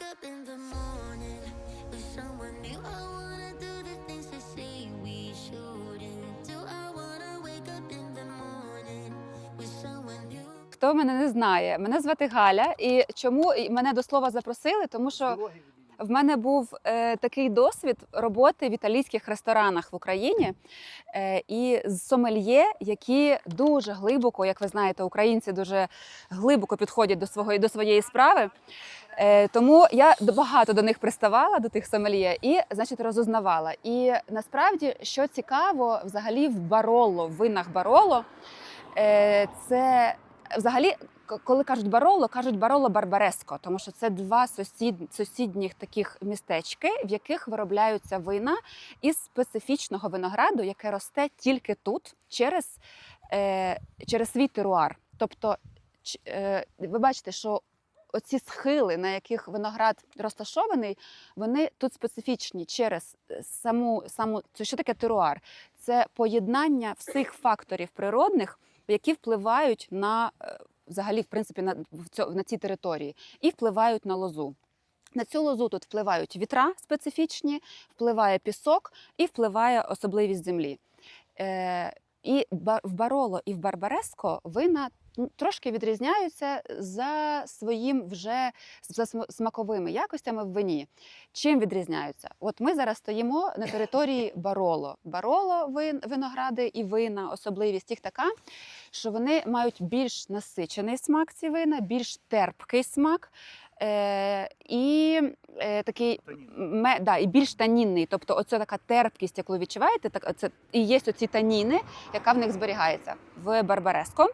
wake up in the morning with someone new. I wanna do the things they say we shouldn't do. I wanna wake up in the morning with someone new. Хто мене не знає, мене звати Галя. І чому мене до слова запросили? Тому що в мене був е, такий досвід роботи в італійських ресторанах в Україні е, і з сомельє, які дуже глибоко, як ви знаєте, українці дуже глибоко підходять до свого до своєї справи. Е, тому я багато до них приставала, до тих сомельє, і значить розузнавала. І насправді, що цікаво, взагалі в бароло, в винах бароло, е, це взагалі. Коли кажуть бароло, кажуть бароло барбареско, тому що це два сусід, сусідніх таких містечки, в яких виробляються вина із специфічного винограду, яке росте тільки тут через, е, через свій теруар. Тобто, ви бачите, що оці схили, на яких виноград розташований, вони тут специфічні через е, саму саму це що таке теруар? Це поєднання всіх факторів природних, які впливають на е, взагалі, в принципі, на на цій території, і впливають на лозу. На цю лозу тут впливають вітра специфічні, впливає пісок і впливає особливість землі. Е, і в Бароло і в Барбареско вина трошки відрізняються за своїм вже за смаковими якостями в вині. Чим відрізняються? От ми зараз стоїмо на території Бароло. Бароло вин, виногради і вина, особливість їх така, що вони мають більш насичений смак ці вина, більш терпкий смак. Е, і е, такий ме, да, і більш танінний. Тобто, оця така терпкість, яку ви відчуваєте, так це і є оці таніни, яка в них зберігається в Барбареско.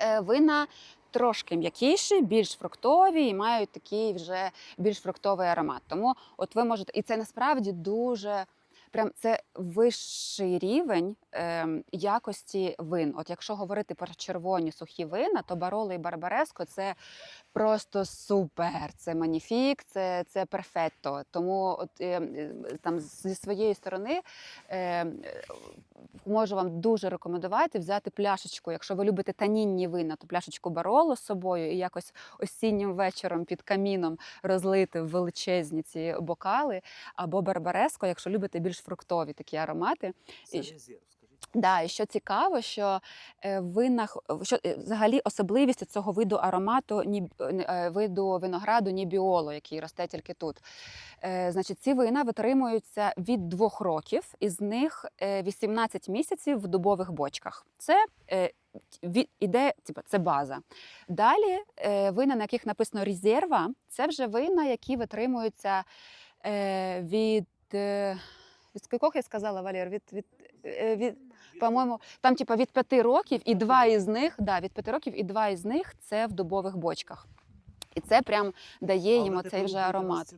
Е, вина трошки м'якіші, більш фруктові і мають такий вже більш фруктовий аромат. Тому от ви можете, і це насправді дуже. Прям це вищий рівень ем, якості вин. От якщо говорити про червоні сухі вина, то бароло і барбареско це просто супер. Це маніфік, це, це перфетто. Тому от е, е, там зі своєї сторони е, е, можу вам дуже рекомендувати взяти пляшечку. Якщо ви любите танінні вина, то пляшечку бароло з собою і якось осіннім вечором під каміном розлити в величезні ці бокали, або барбареско, якщо любите більш фруктові такі аромати. Це. Да, і що цікаво, що е, в винах що е, взагалі особливість цього виду аромату ні е, виду винограду нібіоло, який росте тільки тут. Значить, ці вина витримуються від двох років, із них е, 18 місяців в дубових бочках. Це іде, типу, це база. Далі вина, на яких написано резерва, це вже вина, які витримуються від. Від скількох я сказала, Валер? Від, від, від, по-моєму, там типа від п'яти років, і два із них, да, від п'яти років, і два із них це в дубових бочках. І це прям дає їм оцей вже аромат.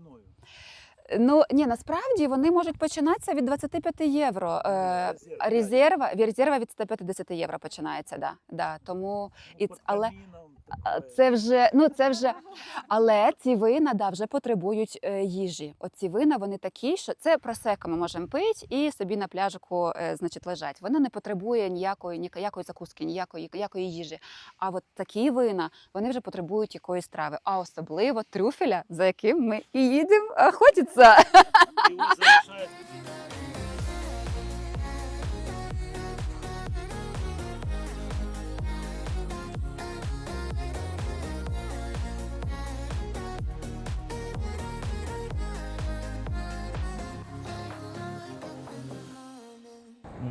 Ну ні, насправді вони можуть починатися від 25 євро. Е, Резерв, резерва, резерва від 150 євро починається. Да, да. Тому і але таке. Це вже ну це вже. Але ці вина да, вже потребують е, їжі. Оці вина вони такі, що це просеко ми можемо пити і собі на пляжику е, значить, лежать. Вона не потребує ніякої, ніякої закуски, ніякої, ніякої їжі. А от такі вина вони вже потребують якоїсь страви, а особливо трюфеля, за яким ми і їдемо охотитися.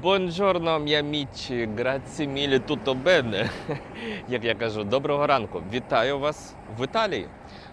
І м'ямічі, граці мілі туто бене. Як я кажу, доброго ранку. Вітаю вас в Італії.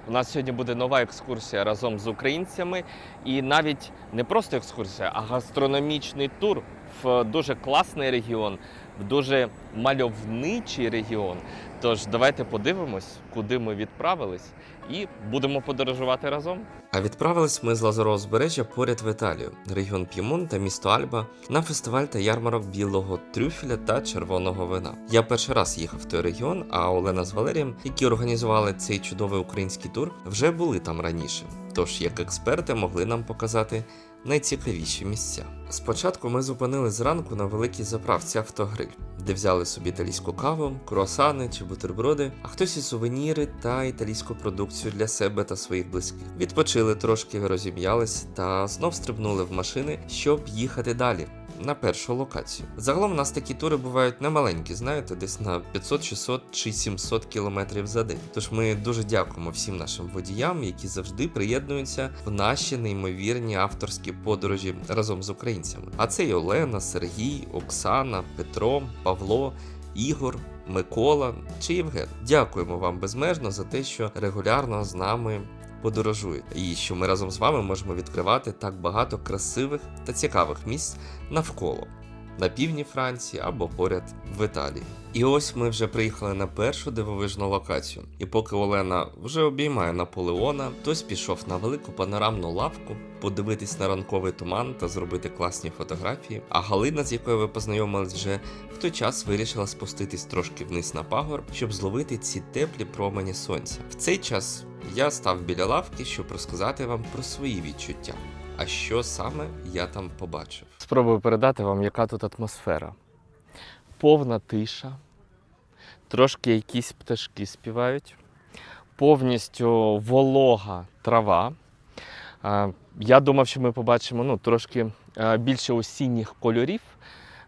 У нас сьогодні буде нова екскурсія разом з українцями, і навіть не просто екскурсія, а гастрономічний тур в дуже класний регіон, в дуже мальовничий регіон. Тож давайте подивимось, куди ми відправились, і будемо подорожувати разом. А відправились ми з Лазового узбережжя поряд в Італію, регіон П'ємон та місто Альба на фестиваль та ярмарок білого трюфеля та червоного вина. Я перший раз їхав в той регіон, а Олена з Валерієм, які організували цей чудовий український тур, вже були там раніше. Тож, як експерти, могли нам показати найцікавіші місця. Спочатку ми зупинили зранку на великій заправці автогриль, де взяли собі італійську каву, круасани чи бутерброди, а хтось і сувеніри та італійську продукцію для себе та своїх близьких. Відпочили трошки, розім'ялись та знов стрибнули в машини, щоб їхати далі. На першу локацію. Загалом у нас такі тури бувають немаленькі, знаєте, десь на 500, 600 чи 700 кілометрів за день. Тож ми дуже дякуємо всім нашим водіям, які завжди приєднуються в наші неймовірні авторські подорожі разом з українцями. А це і Олена, Сергій, Оксана, Петро, Павло, Ігор. Микола чи Євген. Дякуємо вам безмежно за те, що регулярно з нами подорожуєте, і що ми разом з вами можемо відкривати так багато красивих та цікавих місць навколо на півдні Франції або поряд в Італії. І ось ми вже приїхали на першу дивовижну локацію. І поки Олена вже обіймає Наполеона, хтось пішов на велику панорамну лавку, подивитись на ранковий туман та зробити класні фотографії. А Галина, з якою ви познайомились вже в той час вирішила спуститись трошки вниз на пагорб, щоб зловити ці теплі промені сонця. В цей час я став біля лавки, щоб розказати вам про свої відчуття. А що саме я там побачив? Спробую передати вам, яка тут атмосфера. Повна тиша, трошки якісь пташки співають, повністю волога трава. Я думав, що ми побачимо ну, трошки більше осінніх кольорів,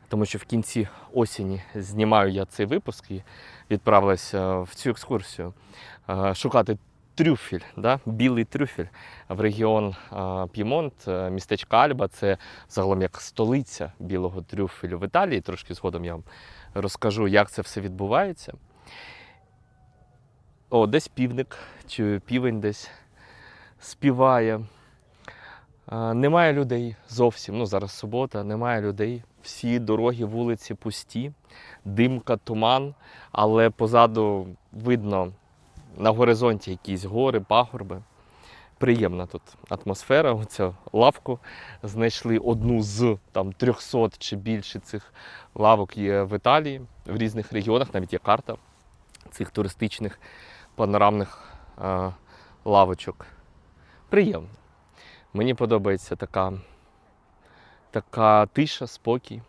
тому що в кінці осені знімаю я цей випуск і відправилася в цю екскурсію шукати трюфель, да? білий трюфель в регіон П'ємонт, е, містечко Альба. Це загалом як столиця білого трюфелю в Італії. Трошки згодом я вам розкажу, як це все відбувається. О, десь півник чи півень десь співає. Немає людей зовсім. Ну, зараз субота, немає людей. Всі дороги, вулиці пусті, димка, туман, але позаду видно на горизонті якісь гори, пагорби. Приємна тут атмосфера. Оцю лавку знайшли одну з там 300 чи більше цих лавок є в Італії, в різних регіонах, навіть є карта цих туристичних панорамних е, лавочок. Приємно. Мені подобається така, така тиша, спокій.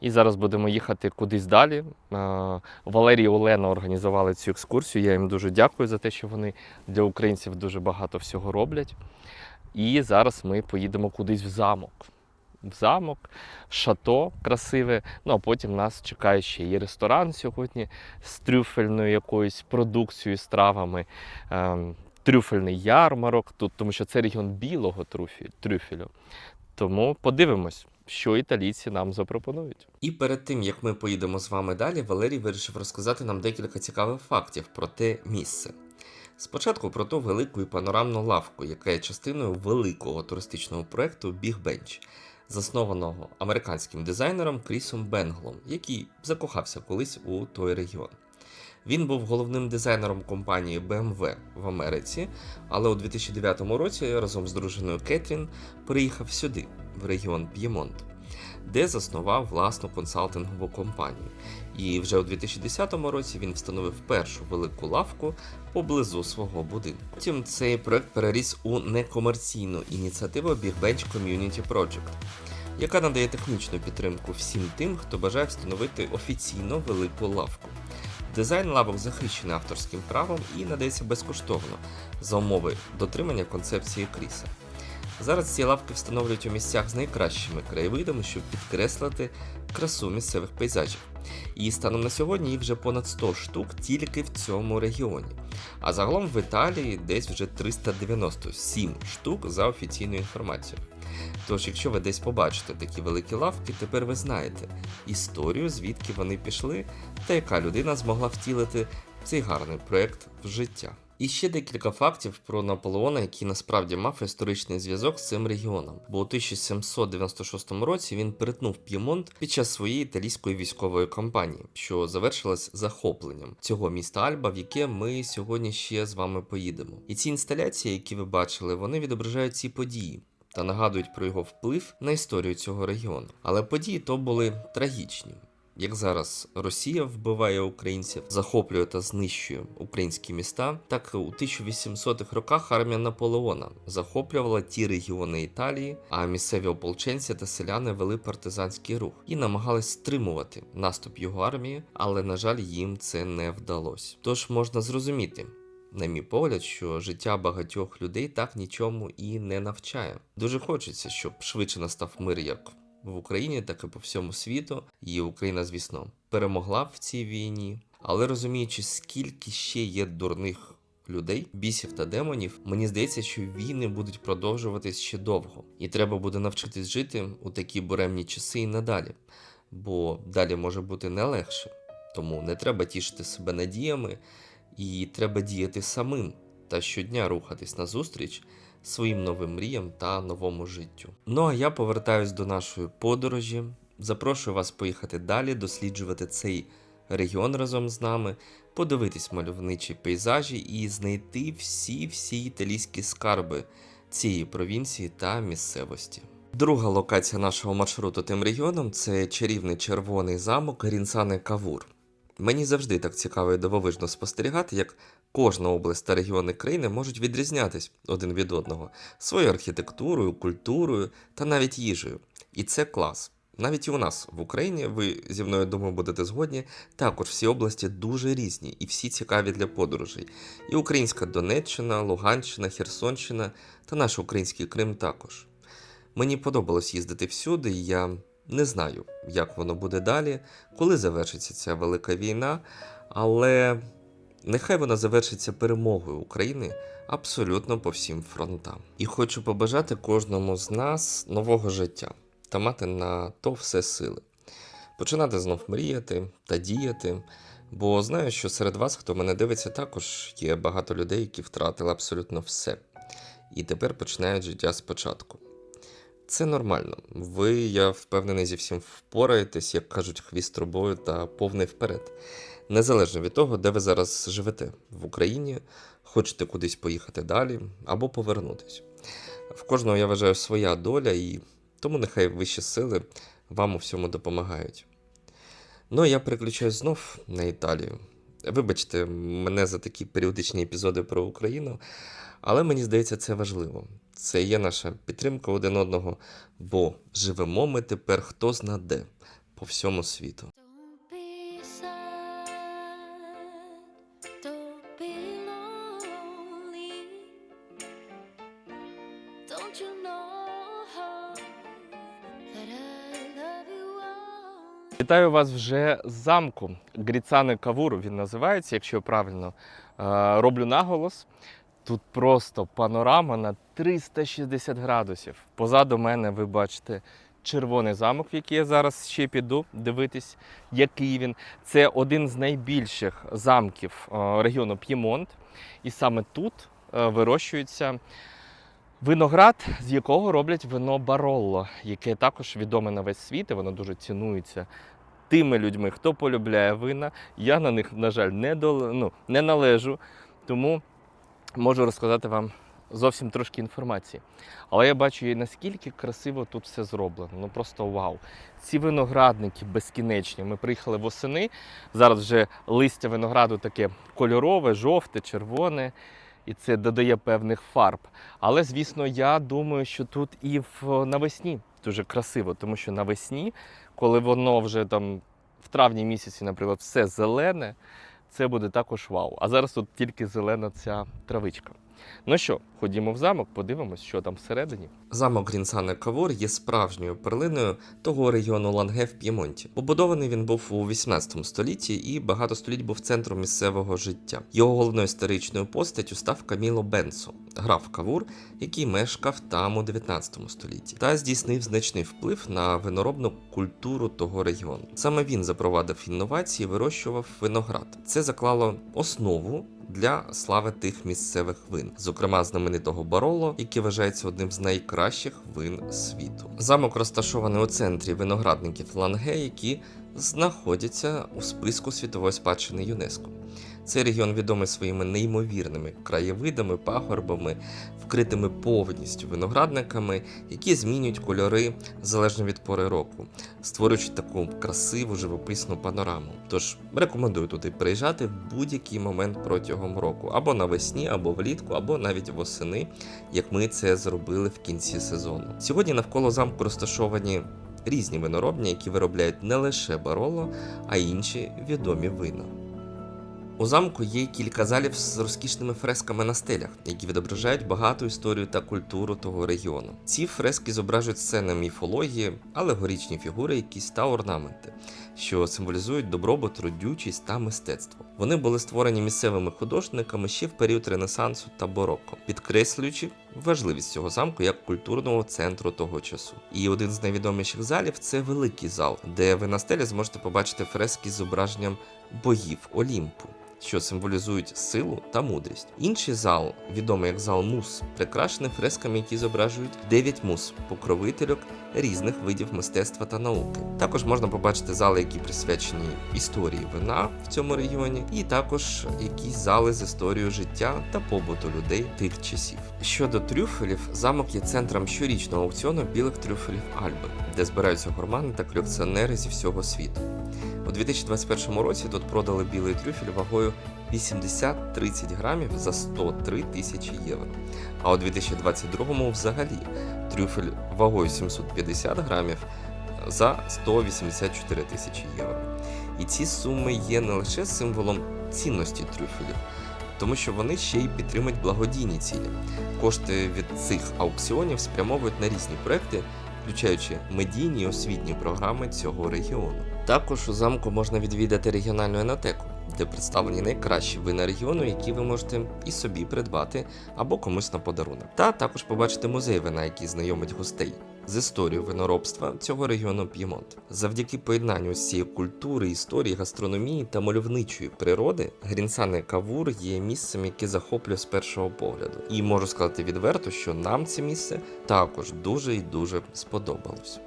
І зараз будемо їхати кудись далі. Е, Валерій і Олена організували цю екскурсію. Я їм дуже дякую за те, що вони для українців дуже багато всього роблять. І зараз ми поїдемо кудись в замок. В замок, шато красиве. Ну а потім нас чекає ще і ресторан сьогодні з трюфельною якоюсь продукцією, стравами. Ем, Трюфельний ярмарок тут, тому що це регіон білого трюфелю. Тому подивимось, що італійці нам запропонують. І перед тим як ми поїдемо з вами далі, Валерій вирішив розказати нам декілька цікавих фактів про те місце. Спочатку про ту велику і панорамну лавку, яка є частиною великого туристичного проекту Big Bench, заснованого американським дизайнером Крісом Бенглом, який закохався колись у той регіон. Він був головним дизайнером компанії BMW в Америці, але у 2009 році разом з дружиною Кетрін переїхав сюди, в регіон П'ємонт, де заснував власну консалтингову компанію. І вже у 2010 році він встановив першу велику лавку поблизу свого будинку. Потім цей проект переріс у некомерційну ініціативу Big Bench Community Project, яка надає технічну підтримку всім тим, хто бажає встановити офіційно велику лавку. Дизайн лавок захищений авторським правом і надається безкоштовно за умови дотримання концепції Кріса. Зараз ці лавки встановлюють у місцях з найкращими краєвидами, щоб підкреслити красу місцевих пейзажів. І станом на сьогодні їх вже понад 100 штук тільки в цьому регіоні. А загалом в Італії десь вже 397 штук за офіційною інформацією. Тож, якщо ви десь побачите такі великі лавки, тепер ви знаєте історію, звідки вони пішли, та яка людина змогла втілити цей гарний проект в життя. І ще декілька фактів про Наполеона, який насправді мав історичний зв'язок з цим регіоном. Бо у 1796 році він перетнув П'ємонт під час своєї італійської військової кампанії, що завершилась захопленням цього міста Альба, в яке ми сьогодні ще з вами поїдемо. І ці інсталяції, які ви бачили, вони відображають ці події. Та нагадують про його вплив на історію цього регіону. Але події то були трагічні. Як зараз Росія вбиває українців, захоплює та знищує українські міста, так у 1800-х роках армія Наполеона захоплювала ті регіони Італії, а місцеві ополченці та селяни вели партизанський рух і намагались стримувати наступ його армії, але на жаль, їм це не вдалося. Тож можна зрозуміти. На мій погляд, що життя багатьох людей так нічому і не навчає. Дуже хочеться, щоб швидше настав мир як в Україні, так і по всьому світу. І Україна, звісно, перемогла в цій війні. Але розуміючи, скільки ще є дурних людей, бісів та демонів, мені здається, що війни будуть продовжуватись ще довго, і треба буде навчитись жити у такі буремні часи і надалі, бо далі може бути не легше. Тому не треба тішити себе надіями, і треба діяти самим та щодня рухатись назустріч своїм новим мріям та новому життю. Ну а я повертаюсь до нашої подорожі. Запрошую вас поїхати далі, досліджувати цей регіон разом з нами, подивитись мальовничі пейзажі і знайти всі-всі італійські скарби цієї провінції та місцевості. Друга локація нашого маршруту тим регіоном це чарівний червоний замок Грінсане Кавур. Мені завжди так цікаво і дивовижно спостерігати, як кожна область та регіони країни можуть відрізнятись один від одного своєю архітектурою, культурою та навіть їжею. І це клас. Навіть і у нас в Україні, ви зі мною думаю, будете згодні, також всі області дуже різні і всі цікаві для подорожей. І українська Донеччина, Луганщина, Херсонщина та наш український Крим також. Мені подобалось їздити всюди, і я не знаю, як воно буде далі, коли завершиться ця велика війна, але нехай вона завершиться перемогою України абсолютно по всім фронтам. І хочу побажати кожному з нас нового життя та мати на то все сили. Починати знов мріяти та діяти, бо знаю, що серед вас, хто мене дивиться, також є багато людей, які втратили абсолютно все. І тепер починають життя спочатку. Це нормально. Ви, я впевнений, зі всім впораєтесь, як кажуть, хвіст трубою та повний вперед. Незалежно від того, де ви зараз живете в Україні, хочете кудись поїхати далі або повернутись. В кожного я вважаю своя доля, і тому нехай вищі сили вам у всьому допомагають. Ну, я переключаюсь знов на Італію. Вибачте мене за такі періодичні епізоди про Україну, але мені здається, це важливо. Це є наша підтримка один одного, бо живемо ми тепер хто зна де по всьому світу. Вітаю вас вже з замку. Гріцане Кавур він називається, якщо я правильно е, роблю наголос. Тут просто панорама на 360 градусів. Позаду мене ви бачите червоний замок, в який я зараз ще піду дивитись, який він. Це один з найбільших замків е, регіону П'ємонт. І саме тут е, вирощується виноград, з якого роблять вино Баролло, яке також відоме на весь світ, і воно дуже цінується тими людьми, хто полюбляє вина. Я на них, на жаль, не, дол... ну, не належу, тому можу розказати вам зовсім трошки інформації. Але я бачу, наскільки красиво тут все зроблено. Ну просто вау. Ці виноградники безкінечні. Ми приїхали восени. Зараз вже листя винограду таке кольорове, жовте, червоне. І це додає певних фарб. Але, звісно, я думаю, що тут і в навесні дуже красиво, тому що навесні, коли воно вже там в травні місяці, наприклад, все зелене, це буде також вау. А зараз тут тільки зелена ця травичка. Ну що, ходімо в замок, подивимось, що там всередині. Замок Грінсане Кавур є справжньою перлиною того регіону Ланге в П'ємонті. Побудований він був у 18 столітті і багато століть був центром місцевого життя. Його головною історичною постаттю став Каміло Бенсо, граф Кавур, який мешкав там у 19 столітті, та здійснив значний вплив на виноробну культуру того регіону. Саме він запровадив інновації, вирощував виноград. Це заклало основу для слави тих місцевих вин, зокрема знаменитого Бароло, який вважається одним з найкращих вин світу. Замок розташований у центрі виноградників Ланге, які знаходяться у списку світової спадщини ЮНЕСКО. Цей регіон відомий своїми неймовірними краєвидами, пагорбами, вкритими повністю виноградниками, які змінюють кольори залежно від пори року, створюючи таку красиву живописну панораму. Тож рекомендую туди приїжджати в будь-який момент протягом року, або навесні, або влітку, або навіть восени, як ми це зробили в кінці сезону. Сьогодні навколо замку розташовані різні виноробні, які виробляють не лише бароло, а й інші відомі вина. У замку є кілька залів з розкішними фресками на стелях, які відображають багату історію та культуру того регіону. Ці фрески зображують сцени міфології, алегорічні фігури, якісь та орнаменти, що символізують добробут, родючість та мистецтво. Вони були створені місцевими художниками ще в період Ренесансу та бароко, підкреслюючи важливість цього замку як культурного центру того часу. І один з найвідоміших залів це великий зал, де ви на стелі зможете побачити фрески з зображенням богів Олімпу. Що символізують силу та мудрість. Інший зал, відомий як зал мус, прикрашений фресками, які зображують дев'ять мус, покровительок різних видів мистецтва та науки. Також можна побачити зали, які присвячені історії вина в цьому регіоні, і також якісь зали з історією життя та побуту людей тих часів. Щодо трюфелів, замок є центром щорічного аукціону білих трюфелів Альби, де збираються гурмани та колекціонери зі всього світу. У 2021 році тут продали білий трюфель вагою 80-30 грамів за 103 тисячі євро. А у 2022 взагалі трюфель вагою 750 грамів за 184 тисячі євро. І ці суми є не лише символом цінності трюфелів, тому що вони ще й підтримують благодійні цілі. Кошти від цих аукціонів спрямовують на різні проекти, включаючи медійні і освітні програми цього регіону. Також у замку можна відвідати регіональну енотеку, де представлені найкращі вина регіону, які ви можете і собі придбати або комусь на подарунок. Та також побачити музей вина, який знайомить гостей з історією виноробства цього регіону П'ємонт. Завдяки поєднанню цієї культури, історії, гастрономії та мальовничої природи, Грінсане Кавур є місцем, яке захоплює з першого погляду. І можу сказати відверто, що нам це місце також дуже і дуже сподобалось.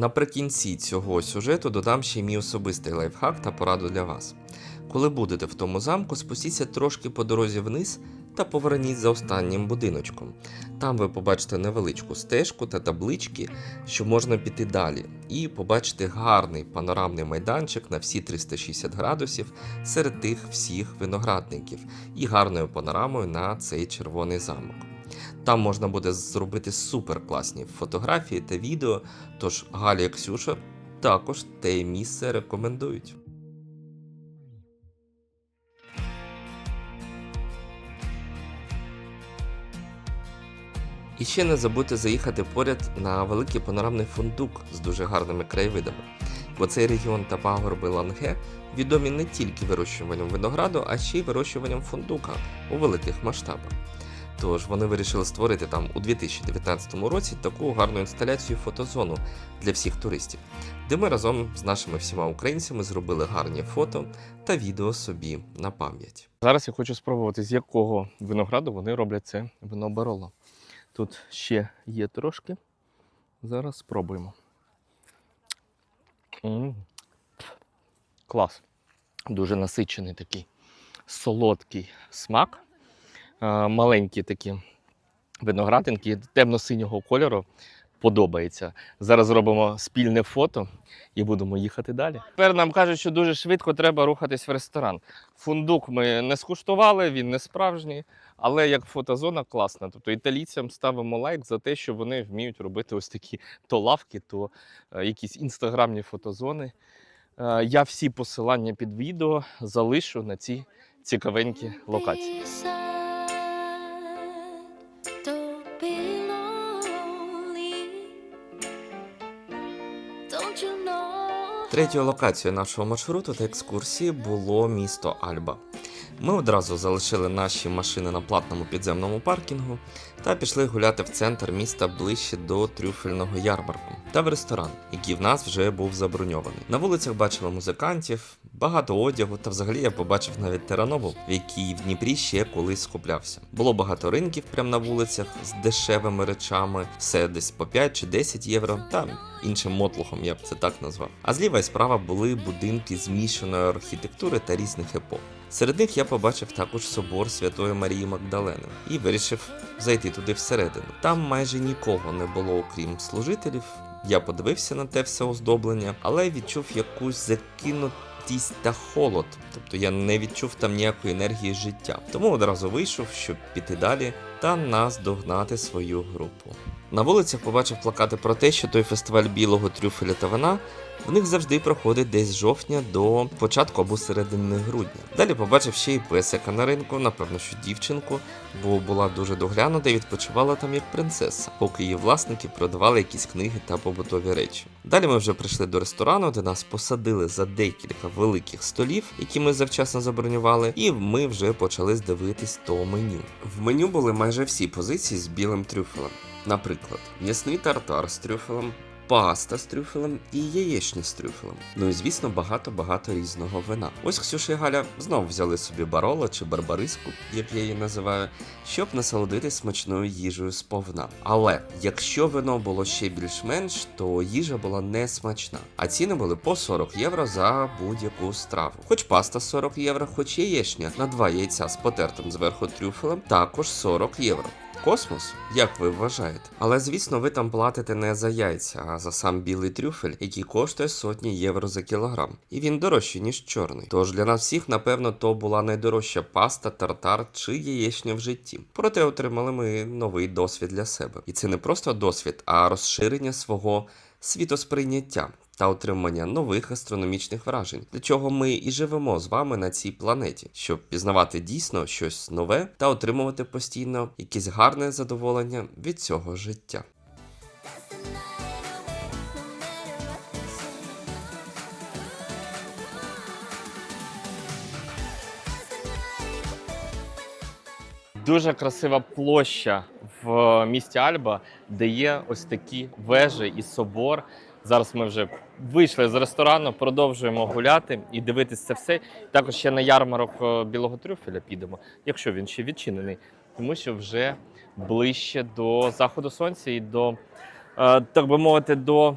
Наприкінці цього сюжету додам ще мій особистий лайфхак та пораду для вас. Коли будете в тому замку, спустіться трошки по дорозі вниз та поверніть за останнім будиночком. Там ви побачите невеличку стежку та таблички, що можна піти далі, і побачити гарний панорамний майданчик на всі 360 градусів серед тих всіх виноградників і гарною панорамою на цей червоний замок. Там можна буде зробити супер класні фотографії та відео, тож Галя і Ксюша також те місце рекомендують. І ще не забудьте заїхати поряд на великий панорамний фундук з дуже гарними краєвидами, бо цей регіон та пагорби Ланге відомі не тільки вирощуванням винограду, а ще й вирощуванням фундука у великих масштабах. Тож вони вирішили створити там у 2019 році таку гарну інсталяцію фотозону для всіх туристів, де ми разом з нашими всіма українцями зробили гарні фото та відео собі на пам'ять. Зараз я хочу спробувати, з якого винограду вони роблять це вино бароло. Тут ще є трошки. Зараз спробуємо. м Клас. Дуже насичений такий солодкий смак. Маленькі такі виноградинки темно-синього кольору. Подобається. Зараз зробимо спільне фото і будемо їхати далі. Тепер нам кажуть, що дуже швидко треба рухатись в ресторан. Фундук ми не скуштували, він не справжній, але як фотозона класна. Тобто італійцям ставимо лайк за те, що вони вміють робити ось такі то лавки, то е, якісь інстаграмні фотозони. Е, Я всі посилання під відео залишу на ці цікавенькі локації. Третьою локацією нашого маршруту та екскурсії було місто Альба. Ми одразу залишили наші машини на платному підземному паркінгу та пішли гуляти в центр міста ближче до трюфельного ярмарку та в ресторан, який в нас вже був заброньований. На вулицях бачили музикантів, багато одягу, та взагалі я побачив навіть теранобу, в якій в Дніпрі ще колись скуплявся. Було багато ринків прямо на вулицях з дешевими речами, все десь по 5 чи 10 євро, та іншим мотлухом я б це так назвав. А зліва і справа були будинки змішаної архітектури та різних епох. Серед них я побачив також собор Святої Марії Магдалени і вирішив зайти туди всередину. Там майже нікого не було, окрім служителів. Я подивився на те все оздоблення, але відчув якусь закинутість та холод. Тобто я не відчув там ніякої енергії життя. Тому одразу вийшов, щоб піти далі та наздогнати свою групу. На вулицях побачив плакати про те, що той фестиваль білого трюфеля та вина в них завжди проходить десь з жовтня до початку або середини грудня. Далі побачив ще й песика на ринку, напевно, що дівчинку, бо була дуже доглянута і відпочивала там як принцеса, поки її власники продавали якісь книги та побутові речі. Далі ми вже прийшли до ресторану, де нас посадили за декілька великих столів, які ми завчасно забронювали, і ми вже почали дивитись то меню. В меню були майже всі позиції з білим трюфелем. Наприклад, м'ясний тартар з трюфелем, паста з трюфелем і яєчня з трюфелем. Ну і звісно, багато-багато різного вина. Ось Ксюша і Галя знову взяли собі бароло чи барбариску, як я її називаю, щоб насолодитись смачною їжею сповна. Але якщо вино було ще більш-менш, то їжа була не смачна. А ціни були по 40 євро за будь-яку страву. Хоч паста 40 євро, хоч яєчня на два яйця з потертим зверху трюфелем, також 40 євро. Космос, як ви вважаєте? Але звісно, ви там платите не за яйця, а за сам білий трюфель, який коштує сотні євро за кілограм. І він дорожчий, ніж чорний. Тож для нас всіх, напевно, то була найдорожча паста, тартар чи яєчня в житті. Проте отримали ми новий досвід для себе. І це не просто досвід, а розширення свого світосприйняття та отримання нових астрономічних вражень, для чого ми і живемо з вами на цій планеті, щоб пізнавати дійсно щось нове та отримувати постійно якесь гарне задоволення від цього життя. Дуже красива площа в місті Альба, де є ось такі вежі і собор. Зараз ми вже вийшли з ресторану, продовжуємо гуляти і дивитися це все. Також ще на ярмарок е, білого трюфеля підемо, якщо він ще відчинений, тому що вже ближче до заходу сонця і до, е, так би мовити, до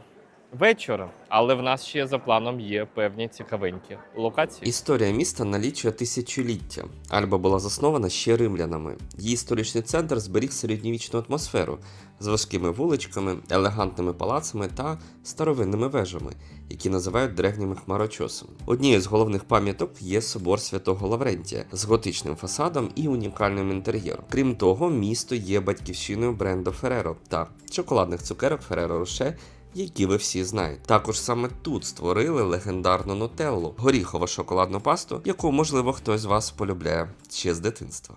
вечора. Але в нас ще за планом є певні цікавенькі локації. Історія міста налічує тисячоліття. Альба була заснована ще римлянами. Її історичний центр зберіг середньовічну атмосферу з важкими вуличками, елегантними палацами та старовинними вежами, які називають древніми хмарочосом. Однією з головних пам'яток є собор святого Лаврентія з готичним фасадом і унікальним інтер'єром. Крім того, місто є батьківщиною бренду Фереро та шоколадних цукерок Фереро Роше, які ви всі знаєте. Також саме тут створили легендарну нутеллу, горіхово шоколадну пасту, яку можливо хтось з вас полюбляє ще з дитинства.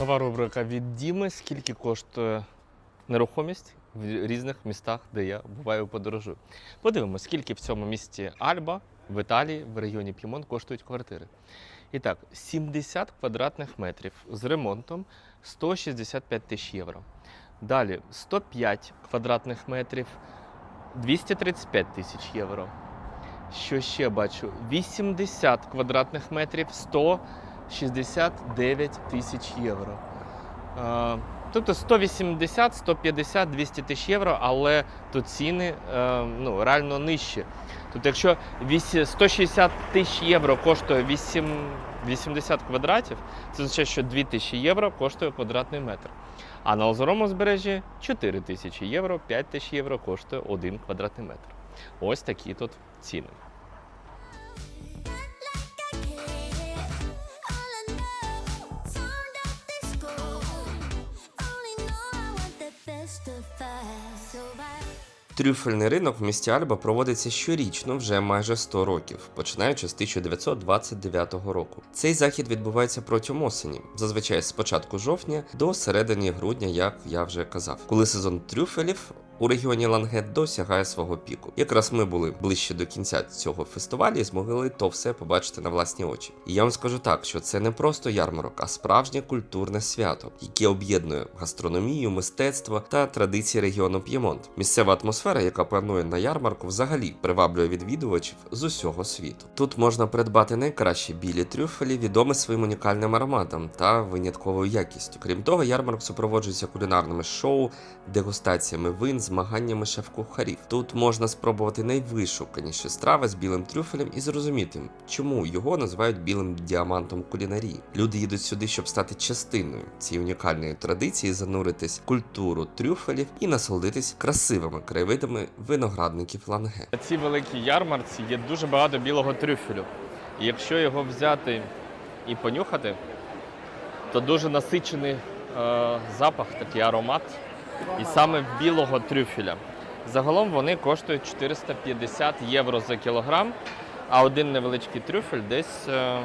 Нова рубрика від Діми. Скільки коштує нерухомість в різних містах, де я буваю подорожую. Подивимось, скільки в цьому місті Альба в Італії, в регіоні П'ємонт коштують квартири. І так, 70 квадратних метрів з ремонтом 165 тисяч євро. Далі 105 квадратних метрів 235 тисяч євро. Що ще бачу? 80 квадратних метрів 169 тисяч євро. Тобто 180, 150, 200 тисяч євро, але тут ціни е, ну, реально нижчі. Тобто, якщо 160 тисяч євро коштує 8, 80 квадратів, це означає, що 2 тисячі євро коштує квадратний метр. А на озерому узбережжі 4 тисячі євро, 5 тисяч євро коштує 1 квадратний метр. Ось такі тут ціни. Трюфельний ринок в місті Альба проводиться щорічно вже майже 100 років, починаючи з 1929 року. Цей захід відбувається протягом осені, зазвичай з початку жовтня до середини грудня, як я вже казав, коли сезон трюфелів. У регіоні Лангет досягає свого піку. Якраз ми були ближче до кінця цього фестивалю і змогли то все побачити на власні очі. І я вам скажу так, що це не просто ярмарок, а справжнє культурне свято, яке об'єднує гастрономію, мистецтво та традиції регіону П'ємонт. Місцева атмосфера, яка панує на ярмарку, взагалі приваблює відвідувачів з усього світу. Тут можна придбати найкращі білі трюфелі, відомі своїм унікальним ароматом та винятковою якістю. Крім того, ярмарок супроводжується кулінарними шоу, дегустаціями вин, змаганнями шеф-кухарів. Тут можна спробувати найвишуканіші страви з білим трюфелем і зрозуміти, чому його називають білим діамантом кулінарії. Люди їдуть сюди, щоб стати частиною цієї унікальної традиції, зануритись в культуру трюфелів і насолодитись красивими краєвидами виноградників ланге. На цій великій ярмарці є дуже багато білого трюфелю. І якщо його взяти і понюхати, то дуже насичений е, запах, такий аромат. І саме білого трюфеля. Загалом вони коштують 450 євро за кілограм, а один невеличкий трюфель десь, е,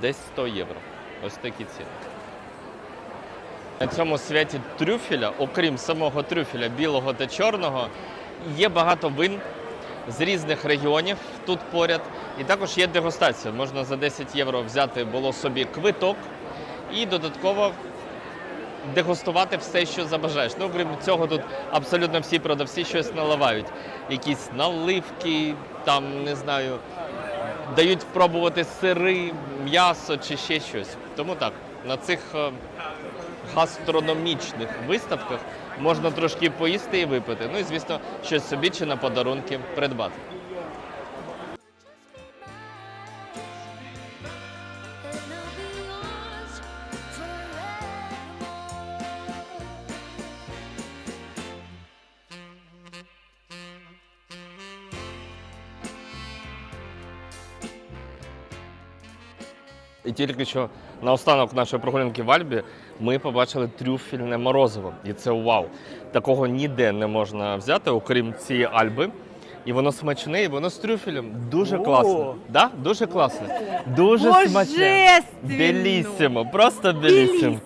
десь 100 євро. Ось такі ціни. На цьому святі трюфеля, окрім самого трюфеля білого та чорного, є багато вин з різних регіонів тут поряд. І також є дегустація. Можна за 10 євро взяти було собі квиток і додатково дегустувати все, що забажаєш. Ну, крім цього, тут абсолютно всі продавці щось наливають. Якісь наливки, там не знаю, дають пробувати сири, м'ясо чи ще щось. Тому так, на цих е, гастрономічних виставках можна трошки поїсти і випити. Ну і звісно, щось собі чи на подарунки придбати. І тільки що на останок нашої прогулянки в Альбі ми побачили трюфельне морозиво. І це вау. Такого ніде не можна взяти, окрім цієї Альби. І воно смачне, і воно з трюфелем. Дуже О! класно. Да? Дуже класно. Дуже смачне. Белісімо, просто белісімо.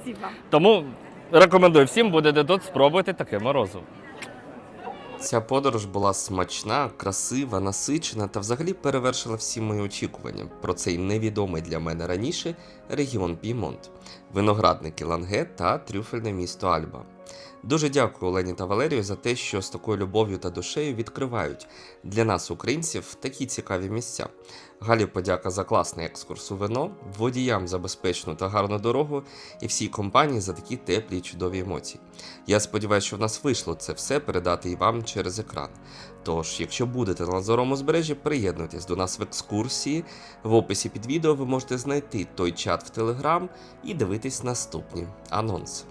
Тому рекомендую всім, будете тут, спробуйте таке морозиво. Ця подорож була смачна, красива, насичена та взагалі перевершила всі мої очікування про цей невідомий для мене раніше регіон Пімонт, виноградники Ланге та трюфельне місто Альба. Дуже дякую Олені та Валерію за те, що з такою любов'ю та душею відкривають для нас, українців, такі цікаві місця. Галі подяка за класний екскурс у вино, водіям за безпечну та гарну дорогу і всій компанії за такі теплі й чудові емоції. Я сподіваюся, що в нас вийшло це все передати і вам через екран. Тож, якщо будете на Лазорому узбережжі, приєднуйтесь до нас в екскурсії. В описі під відео ви можете знайти той чат в Телеграм і дивитись наступні анонси.